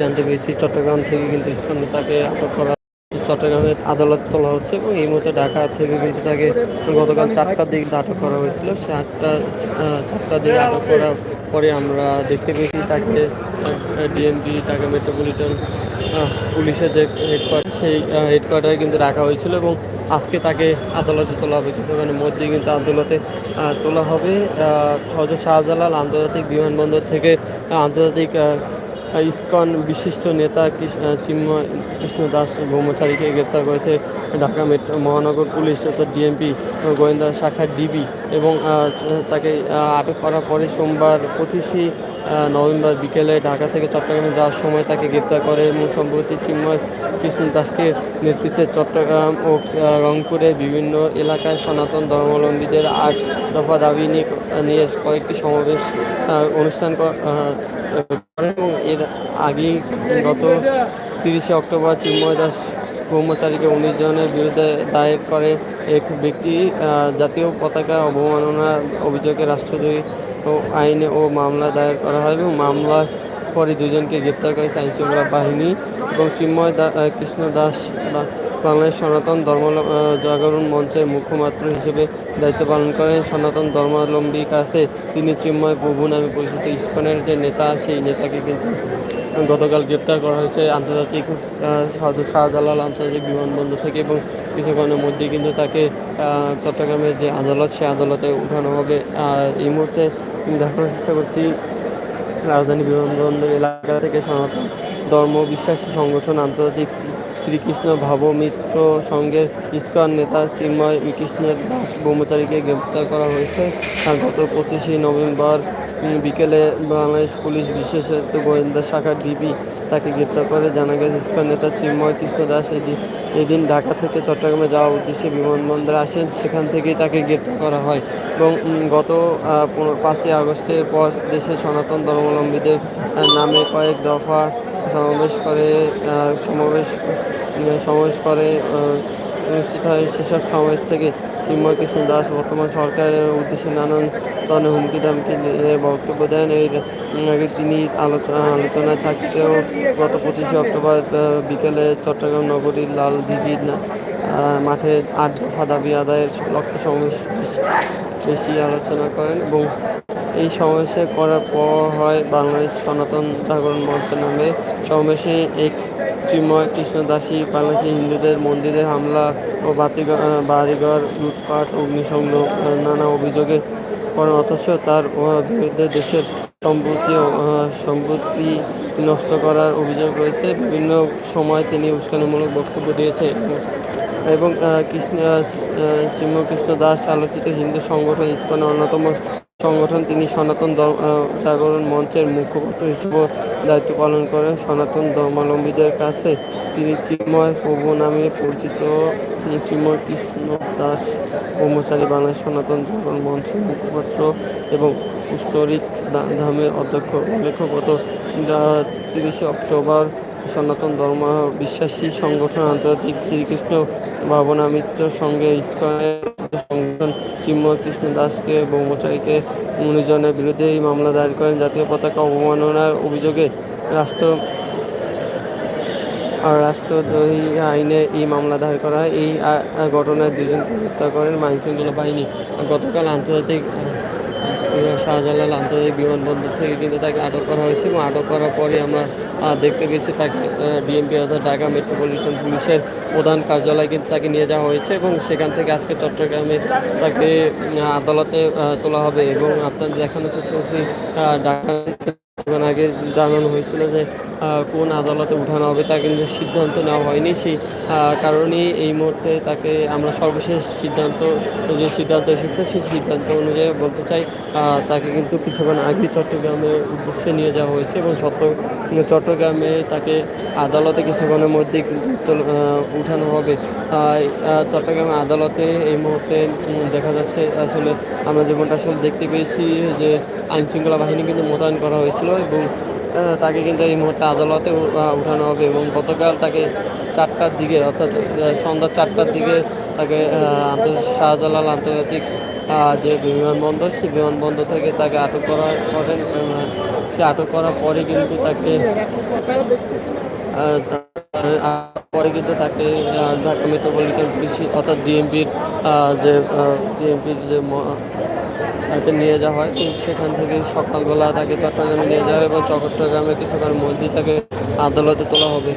জানতে পেরেছি, চট্টগ্রাম থেকে কিন্তু ইসকন তাকে আটক করা চট্টগ্রামের আদালত তোলা হচ্ছে এবং এই মুহূর্তে ঢাকা থেকে কিন্তু তাকে গতকাল চারটার দিকে আটক করা হয়েছিল। সে আটটা চারটার দিকে আটক করার পরে আমরা দেখতে পেয়েছি তাকে ডিএমপি ঢাকা মেট্রোপলিটন পুলিশের যে হেডকোয়ার্টার সেই হেডকোয়ার্টারে কিন্তু রাখা হয়েছিল এবং আজকে তাকে আদালতে তোলা হবে। কিছুক্ষণের মধ্যেই কিন্তু আদালতে তোলা হবে। সহজ শাহজালাল আন্তর্জাতিক বিমানবন্দর থেকে আন্তর্জাতিক ইসকন বিশিষ্ট নেতা চিন্ময় কৃষ্ণ দাস ব্রহ্মচারীকে গ্রেপ্তার করেছে ঢাকা মেট্রো মহানগর পুলিশ অর্থাৎ ডিএমপি গোয়েন্দা শাখার ডিবি এবং তাকে আটক করার পরে সোমবার পঁচিশে নভেম্বর বিকেলে ঢাকা থেকে চট্টগ্রামে যাওয়ার সময় তাকে গ্রেপ্তার করে এবং সম্প্রতি চিন্ময় কৃষ্ণ দাসকে নেতৃত্বে চট্টগ্রাম ও রংপুরের বিভিন্ন এলাকায় সনাতন ধর্মাবলম্বীদের আট দফা দাবি নিয়ে কয়েকটি সমাবেশ অনুষ্ঠান করেন এবং এর আগেই গত তিরিশে অক্টোবর চিন্ময় দাস ব্রহ্মচারীকে উনিশ জনের বিরুদ্ধে দায়ের করে এক ব্যক্তি জাতীয় পতাকা অবমাননার অভিযোগে রাষ্ট্রদ্রোহী আইনে ও মামলা দায়ের করা হয় এবং মামলার পরে দুজনকে গ্রেপ্তার করেছে আইন শৃঙ্খলা বাহিনী এবং চিন্ময় কৃষ্ণ দাস বাংলাদেশ সনাতন ধর্ম জাগরণ মঞ্চের মুখপাত্র হিসেবে দায়িত্ব পালন করেন সনাতন ধর্মাবলম্বী কাছে। তিনি চিন্ময় প্রভু নামে পরিচিত ইস্কনের যে নেতা, সেই নেতাকে কিন্তু গতকাল গ্রেপ্তার করা হয়েছে আন্তর্জাতিক শাহজালাল আন্তর্জাতিক বিমানবন্দর থেকে এবং কিছুক্ষণের মধ্যে কিন্তু তাকে চট্টগ্রামের যে আদালত, সেই আদালতে উঠানো হবে। আর এই মুহূর্তে দেখানোর চেষ্টা করছি, রাজধানী বিমানবন্দর এলাকা থেকে সনাতন ধর্ম বিশ্বাসী সংগঠন আন্তর্জাতিক শ্রীকৃষ্ণ ভাবমিত্র সঙ্গে ইস্কন নেতা চিন্ময় কৃষ্ণের দাস ব্রহ্মচারীকে গ্রেপ্তার করা হয়েছে। গত পঁচিশে নভেম্বর বিকেলে বাংলাদেশ পুলিশ বিশেষায়িত গোয়েন্দা শাখার ডিবি তাকে গ্রেপ্তার করে। জানা গেছে, ইস্কন নেতা চিন্ময় কৃষ্ণ দাস এদিন এদিন ঢাকা থেকে চট্টগ্রামে যাওয়ার উদ্দেশ্যে বিমানবন্দরে আসেন। সেখান থেকেই তাকে গ্রেপ্তার করা হয় এবং গত পাঁচই আগস্টের পর দেশে সনাতন ধর্মাবলম্বীদের নামে কয়েক দফা সমাবেশ করে সমাবেশ সমাবেশ করে অনুষ্ঠিত হয় সেসব সমাবেশ থেকে চিন্ময় কৃষ্ণ দাস বর্তমান সরকারের উদ্দেশ্যে নানান ধরনের হুমকি দামকি বক্তব্য দেন। উম, আগে তিনি আলোচনা আলোচনায় থাকতেও গত পঁচিশে অক্টোবর বিকেলে চট্টগ্রাম নগরীর লাল দিঘি মাঠে আট দফা দাবি আদায়ের লক্ষ্যে সমাবেশ বেশি- বেশি আলোচনা করেন এবং এই সমাবেশে করার পর হয় বাংলাদেশ সনাতন জাগরণ মঞ্চ নামে সমাবেশে এক চিন্ময় কৃষ্ণ দাসী বাংলাদেশি হিন্দুদের মন্দিরে হামলা ও বাড়িঘর, লুটপাট অগ্নিসংযোগ নানা অভিযোগে করেন অথচ তার বিরুদ্ধে দেশের সম্পত্তি সম্পত্তি নষ্ট করার অভিযোগ রয়েছে। বিভিন্ন সময় তিনি উস্কানিমূলক বক্তব্য দিয়েছে এবং কৃষ্ণ চিন্ময় কৃষ্ণ দাস আলোচিত হিন্দু সংগঠন ইস্কনের অন্যতম সংগঠন তিনি সনাতন জাগরণ মঞ্চের মুখপাত্র হিসেবে দায়িত্ব পালন করেন। সনাতন ধর্মাবলম্বীদের কাছে তিনি চিন্ময় প্রভু নামে পরিচিত। চিন্ময় কৃষ্ণ দাস ব্রহ্মচারী বাংলাদেশ সনাতন জাগরণ মঞ্চের মুখপাত্র এবং পুষ্টরিক ধামের অধ্যক্ষ উল্লেখ্য গত তিরিশে অক্টোবর সনাতন ধর্ম বিশ্বাসী সংগঠন আন্তর্জাতিক শ্রীকৃষ্ণ ভাবনামিত্র সঙ্গে ইস্কনের সংগঠন চিন্ময় কৃষ্ণ দাসকে ব্রহ্মচারীকে উনিশজনের বিরুদ্ধে এই মামলা দায়ের করেন। জাতীয় পতাকা অবমাননার অভিযোগে রাষ্ট্র আর রাষ্ট্রদ্রোহী আইনে এই মামলা দায়ের করা হয়। এই ঘটনায় দুজনকে হত্যা করেন আইনশৃঙ্খলা বাহিনী। গতকাল আন্তর্জাতিক শাহজালাল আন্তর্জাতিক বিমানবন্দর থেকে কিন্তু তাকে আটক করা হয়েছে এবং আটক করার পরে আমরা দেখতে পেয়েছি তাকে ডিএমপি অর্থাৎ ঢাকা মেট্রোপলিটন পুলিশের প্রধান কার্যালয় কিন্তু তাকে নিয়ে যাওয়া হয়েছে এবং সেখান থেকে আজকে চট্টগ্রামে তাকে আদালতে তোলা হবে এবং আপনার দেখানো হচ্ছে ঢাকা কিছুক্ষণ আগে জানানো হয়েছিল যে কোন আদালতে উঠানো হবে তা কিন্তু সিদ্ধান্ত নেওয়া হয়নি। সেই আহ, কারণেই এই মুহূর্তে তাকে আমরা সর্বশেষ সিদ্ধান্ত যে সিদ্ধান্ত এসেছে সেই সিদ্ধান্ত অনুযায়ী বলতে চাই তাকে কিন্তু কিছুক্ষণ আগে চট্টগ্রামের উদ্দেশ্যে নিয়ে যাওয়া হয়েছে এবং সত্য চট্টগ্রামে তাকে আদালতে কিছুক্ষণের মধ্যেই উঠানো হবে। আহ, আদালতে এই মুহূর্তে দেখা যাচ্ছে আসলে আমরা যেমনটা আসলে দেখতে পেয়েছি যে আইনশৃঙ্খলা বাহিনী কিন্তু মোতায়েন করা হয়েছিল। এবং তাকে কিন্তু এই মুহূর্তে আদালতে উঠানো হবে এবং গতকাল তাকে চারটার দিকে, অর্থাৎ সন্ধ্যা চারটার দিকে তাকে শাহজালাল আন্তর্জাতিক যে বিমানবন্দর, সেই বিমানবন্দর থেকে তাকে আটক করা করেন সে আটক করার পরে কিন্তু তাকে পরে কিন্তু তাকে ঢাকা মেট্রোপলিটন পুলিশ অর্থাৎ ডিএমপির যে ডিএমপির যে নিয়ে যাওয়া হয়। সেখান থেকে সকালবেলা তাকে চট্টগ্রামে নিয়ে যাওয়া হয় এবং চট্টগ্রামে কিছুক্ষণ মধ্যে তাকে আদালতে তোলা হবে।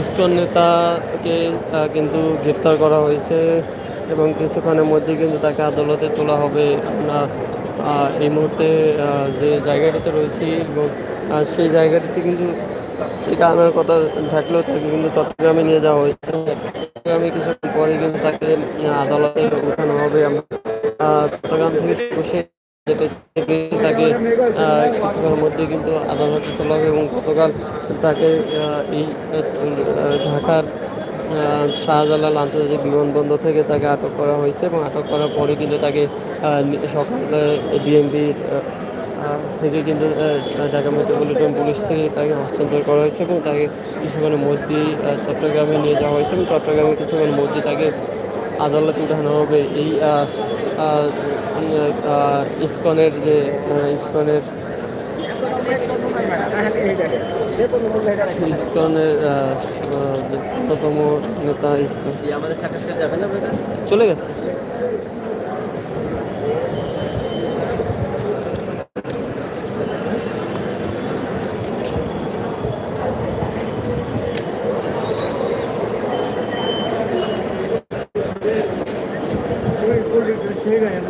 ইসকন নেতাকে কিন্তু গ্রেপ্তার করা হয়েছে এবং কিছুক্ষণের মধ্যে কিন্তু তাকে আদালতে তোলা হবে। আমরা এই মুহূর্তে যে জায়গাটিতে রয়েছি এবং সেই জায়গাটিতে কিন্তু একে আনার কথা থাকলেও তাকে কিন্তু চট্টগ্রামে নিয়ে যাওয়া হয়েছে। চট্টগ্রামে কিছুক্ষণ পরে কিন্তু তাকে আদালতে উঠানো হবে। আমরা চট্টগ্রাম থেকে বসে যেতে কিছুক্ষণের মধ্যে কিন্তু আদালতে তোলা হবে এবং গতকাল তাকে এই ঢাকার শাহজালাল আন্তর্জাতিক বিমানবন্দর থেকে তাকে আটক করা হয়েছে এবং আটক করার পরে কিন্তু তাকে সকালে ডিএমপির থেকে কিন্তু ঢাকা মেট্রোপলিটন পুলিশ থেকে তাকে হস্তান্তর করা হয়েছে এবং তাকে কিছুক্ষণের মধ্যেই চট্টগ্রামে নিয়ে যাওয়া হয়েছে এবং চট্টগ্রামে কিছুক্ষণের মধ্যে তাকে আদালতে উঠানো হবে এই ইসকনের যে ইস্কনের ইস্কনের অন্যতম নেতা ইসকন? চলে গেছে रखेगा यार